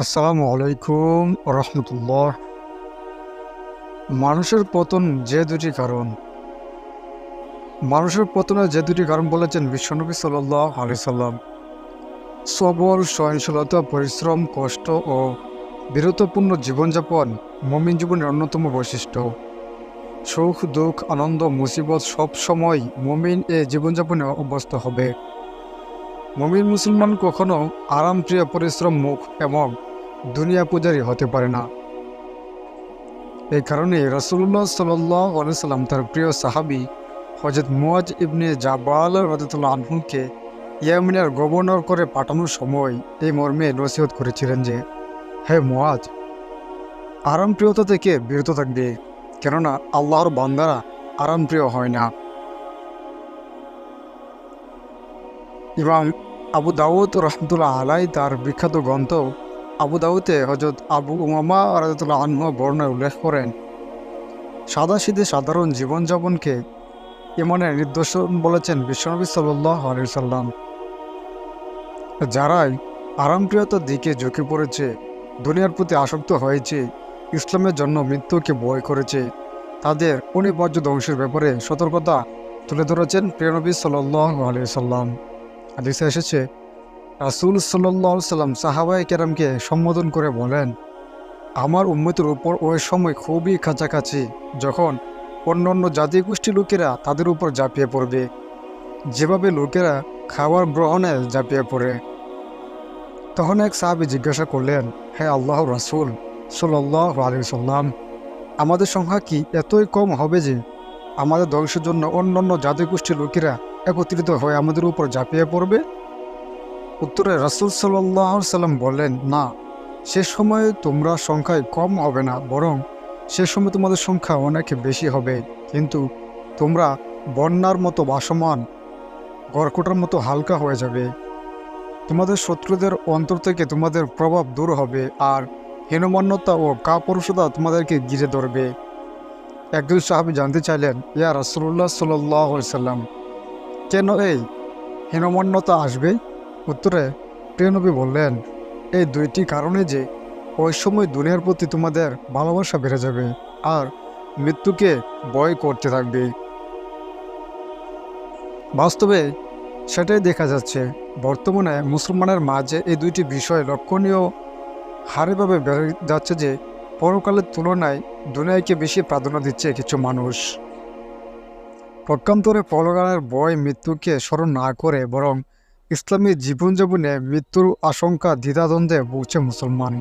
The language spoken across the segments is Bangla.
আসসালামু আলাইকুম রহমতুল্লাহ। মানুষের পতন যে দুটি কারণ। মানুষের পতনের যে দুটি কারণ বলেছেন বিশ্বনবী সাল্লাহ আলি সাল্লাম। সবল সহনশীলতা পরিশ্রম, কষ্ট ও বীরত্বপূর্ণ জীবনযাপন মমিন জীবনের অন্যতম বৈশিষ্ট্য। সুখ, দুঃখ, আনন্দ, মুসিবত সব সময় মমিন এ জীবনযাপনে অভ্যস্ত হবে। মমিন মুসলমান কখনো আরামপ্রিয় পরিশ্রম মুখ এবং দুনিয়া পূজারী হতে পারে না। এই কারণে রসুল্লাহ সাল্লাম তার প্রিয় সাহাবি হজরত মুয়াজ ইবনে জাবাল রাজতুল্লাহ আনহুকে ইয়ামিনের গভর্নর করে পাঠানোর সময় এই মর্মে নসিহত করেছিলেন যে, হে মুয়াজ আরামপ্রিয়তা থেকে বিরত থাকবে, কেননা আল্লাহর বান্দারা আরামপ্রিয় হয় না। ইমাম আবু দাউদ রহমতুল্লাহ আলাই তার বিখ্যাত গ্রন্থ আবু দাউদে হজরত আবু উমামা রাজতুল্লাহ আনহু বর্ণায় উল্লেখ করেন সাদা সাদাসিধে সাধারণ জীবনযাপনকে ইমানের নির্দর্শন বলেছেন বিশ্বনবী সাল্লাহ আলিয়াল্লাম যারাই আরামপ্রিয়তার দিকে ঝুঁকে পড়েছে, দুনিয়ার প্রতি আসক্ত হয়েছে, ইসলামের জন্য মৃত্যুকে বয় করেছে, তাদের অনিবার্য ধ্বংসের ব্যাপারে সতর্কতা তুলে ধরেছেন প্রিয়নবী সাল্লাহ আলিয়া সাল্লাম। হাদিসে এসেছে রাসুল সাল্লাহ সাল্লাম সাহাবাই কেরামকে সম্বোধন করে বলেন, আমার উন্মতির উপর ওই সময় খুবই কাছাকাছি যখন অন্য অন্য জাতি গোষ্ঠী লোকেরা তাদের উপর ঝাঁপিয়ে পড়বে। যেভাবে লোকেরা খাবার গ্রহণে ঝাঁপিয়ে পড়ে। তখন এক সাহাবি জিজ্ঞাসা করলেন, হে আল্লাহ রাসুল সাল্লাহ আলী সাল্লাম, আমাদের সংখ্যা কি এতই কম হবে যে আমাদের ধ্বংসের জন্য অন্য অন্য জাতিগোষ্ঠীর লোকেরা একত্রিত হয়ে আমাদের উপর ঝাঁপিয়ে পড়বে? উত্তরে রাসুল সাল্লাম বললেন, না, সে সময় তোমরা সংখ্যায় কম হবে না, বরং সে সময় তোমাদের সংখ্যা অনেক বেশি হবে। কিন্তু তোমরা বন্যার মতো বাসমান গড়কোটার মতো হালকা হয়ে যাবে। তোমাদের শত্রুদের অন্তর থেকে তোমাদের প্রভাব দূর হবে, আর হীনমান্যতা ও কাপুরুষতা তোমাদেরকে ঘিরে ধরবে। একজন সাহাবি জানতে চাইলেন, ইয়া রাসুল্লাহ সাল্লাহ সাল্লাম, কেন এই হীনমান্যতা আসবে? উত্তরে প্রিয়নবী বললেন, এই দুইটি কারণে যে ওই সময় দুনিয়ার প্রতি তোমাদের ভালোবাসা বেড়ে যাবে আর মৃত্যুকে ভয় করতে থাকবে। বাস্তবে সেটাই দেখা যাচ্ছে। বর্তমানে মুসলমানের মাঝে এই দুইটি বিষয় লক্ষণীয় হারেভাবে বেড়ে যাচ্ছে যে পরকালের তুলনায় দুনিয়াকে বেশি প্রাধান্য দিচ্ছে কিছু মানুষ। পক্ষান্তরে পরকালের বয় মৃত্যুকে স্মরণ না করে বরং ইসলামী জীবনযাপনে মৃত্যুর আশঙ্কা, দ্বিধাদ্বন্দ্বে ভুগছে মুসলমান।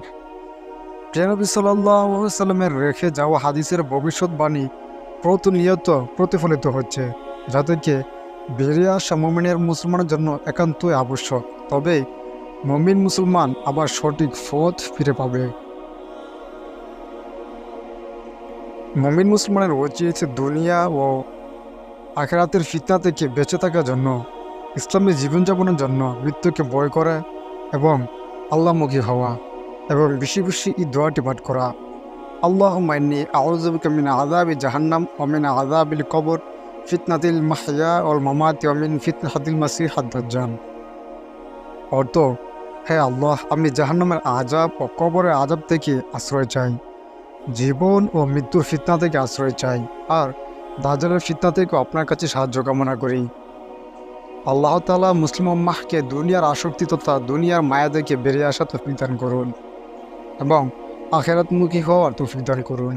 প্রিয়ানবী সাল্লামের রেখে যাওয়া হাদিসের ভবিষ্যৎবাণী প্রতিনিয়ত প্রতিফলিত হচ্ছে যাদেরকে বেরিয়ে আসা মমিনের মুসলমানের জন্য একান্তই আবশ্যক। তবে মমিন মুসলমান আবার সঠিক পথ ফিরে পাবে। মমিন মুসলমানের উচিত দুনিয়া ও আখেরাতের ফিতনা থেকে বেঁচে থাকার জন্য ইসলামী জীবনযাপনের জন্য মৃত্যুকে ভয় করা এবং আল্লাহমুখী হওয়া এবং বেশি বেশি এই দোয়াটি পাঠ করা। আল্লাহ মাইনি আউজবিন আজাবি জাহান্নাম অমিন আজাবিল কবর, ফিতনাতিল মাহিয়া ওল মামাতি অমিন ফিতনাতিল মাসিহ হাদ্দান অর্থ, হে আল্লাহ, আমি জাহান্নামের আজাব ও কবরের আজাব থেকে আশ্রয় চাই। জীবন ও মৃত্যুর ফিতনা থেকে আশ্রয় চাই। আর দাজালের ফিতনা থেকে আপনার কাছে সাহায্য কামনা করি। আল্লাহ তালা মুসলিম মাহকে দুনিয়ার আসক্তি তথা দুনিয়ার মায়া থেকে বেরিয়ে আসা তফিক দান করুন এবং আখেরাতমুখী হওয়ার তফিক দান করুন।